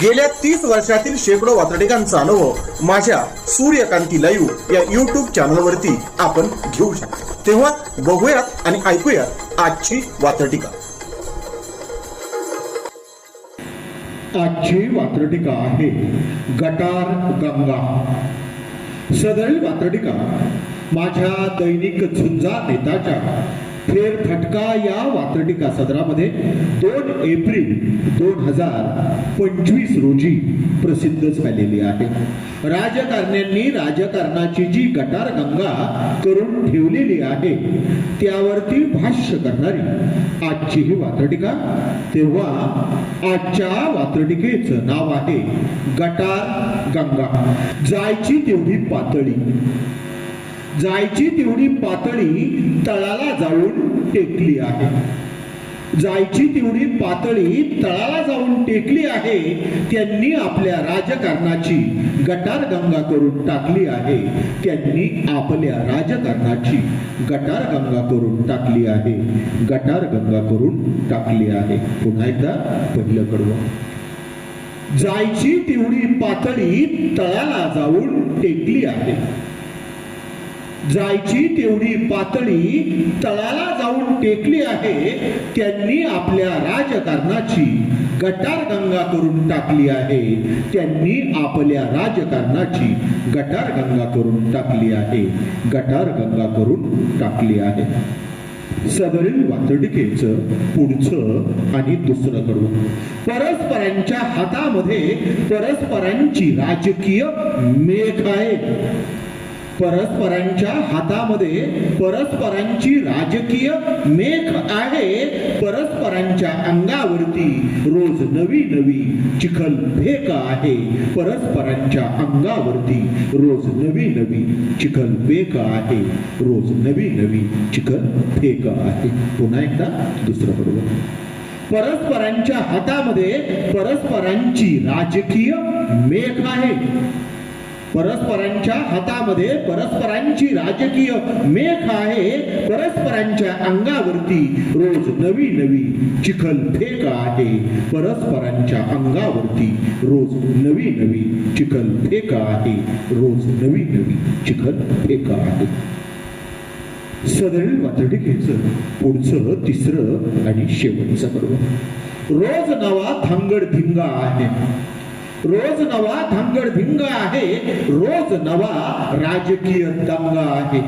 गेल्या तीस वर्षातील शेकडो वातडिकांचा अनुभव माझ्या सूर्यकांती लाईव्ह या युट्यूब चॅनलवरती आपण घेऊ शकतो. तेव्हा बघूयात आणि ऐकूयात आजची वातडिका आजची वात्रटिका आहे गटार गंगा. सदरील वात्रटिका माझ्या दैनिक झुंजा नेताच्या फेरफटका या वात्रटिका सदरामध्ये दोन एप्रिल दोन हजार पंचवीस रोजी प्रसिद्ध झालेली आहे. राजकारण्यांनी राजकारणाची जी गटार गंगा करून ठेवलेली आहे त्यावरती भाष्य करणारी आजची ही वात्रटिका. तेव्हा आजच्या वात्रटिकेचं नाव आहे गटार गंगा जायची तेवढी पातळी. जायची तेवढी पातळी तळाला जाऊन टेकली आहे. जायची तेवढी पातळी तळाला जाऊन टेकली आहे त्यांनी आपल्या राजकारणाची गटार गंगा करून टाकली आहे. त्यांनी आपल्या राजकारणाची गटार गंगा करून टाकली आहे. गटार गंगा करून टाकली आहे. पुन्हा एकदा पहिलं कडवं. जायची तेवढी पातळी तळाला जाऊन टेकली आहे. जायची तेवढी पातळी तळाला जाऊन टेकली आहे त्यांनी आपल्या राजकारणाची गटार गंगा करून टाकली आहे. त्यांनी आपल्या राजकारणाची गटार गंगा करून टाकली आहे. गटार गंगा करून टाकली आहे. सदरील वातडकेच पुढचं आणि दुसरं कडून परस्परांच्या हातामध्ये परस्परांची राजकीय मेघ आहे. परस्परांच्या हातामध्ये परस्परांची राजकीय मेख आहे. परस्परांच्या अंगावरती रोज नवी नवी चिखल फेक आहे. परस्परांच्या अंगावरती रोज नवी नवी चिखल फेक आहे. रोज नवी नवी चिखल फेक आहे. पुन्हा एकदा दुसरं बरोबर. परस्परांच्या हातामध्ये परस्परांची राजकीय मेघ आहे. परस्परांच्या हातामध्ये परस्परांची राजकीय मेख आहे. परस्परांच्या अंगावरती रोज नवी नवी चिखल फेक आहे. परस्परांच्या अंगावरती रोज नवी नवी चिखल फेक आहे. रोज नवी नवी चिखल फेक आहे. सदरील वातडिकेचं पुढचं तिसरं आणि शेवटचं पर्व रोज नवा थांगड धिंगा आहे. रोज नवा धांगड भिंग आहे रोज नवा राजकीय दंग आहे.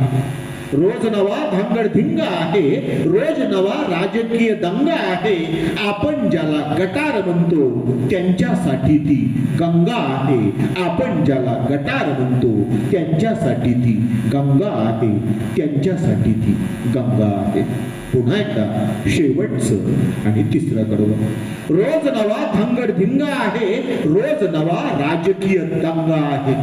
रोज नवा धांगड आहे रोज नवा राजकीय दंग आहे. आपण ज्याला गटार म्हणतो त्यांच्यासाठी ती गंगा आहे. आपण ज्याला गटार म्हणतो त्यांच्यासाठी ती गंगा आहे. त्यांच्यासाठी ती गंगा आहे. पुन्हा एकदा शेवटचं आणि तिसरं कडवं. रोज नवा धंगड धिंग आहे रोज नवा राजकीय दंगा आहे.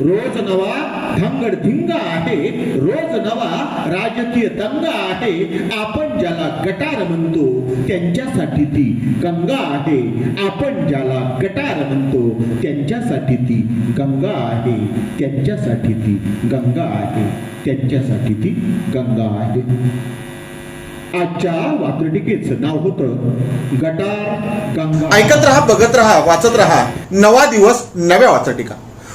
रोज नवा धांगड धिंग आहे रोज नवा राजकीय दंगा आहे. आपण ज्याला गटार म्हणतो त्यांच्यासाठी ती गंगा आहे. आपण ज्याला गटार म्हणतो त्यांच्यासाठी ती गंगा आहे. त्यांच्यासाठी ती गंगा आहे. त्यांच्यासाठी ती गंगा आहे. आजच्या वात्रटिकेचं नाव होतं गटार गंगा. ऐकत रहा बघत रहा वाचत रहा. नवा दिवस नव्या वाचटिका.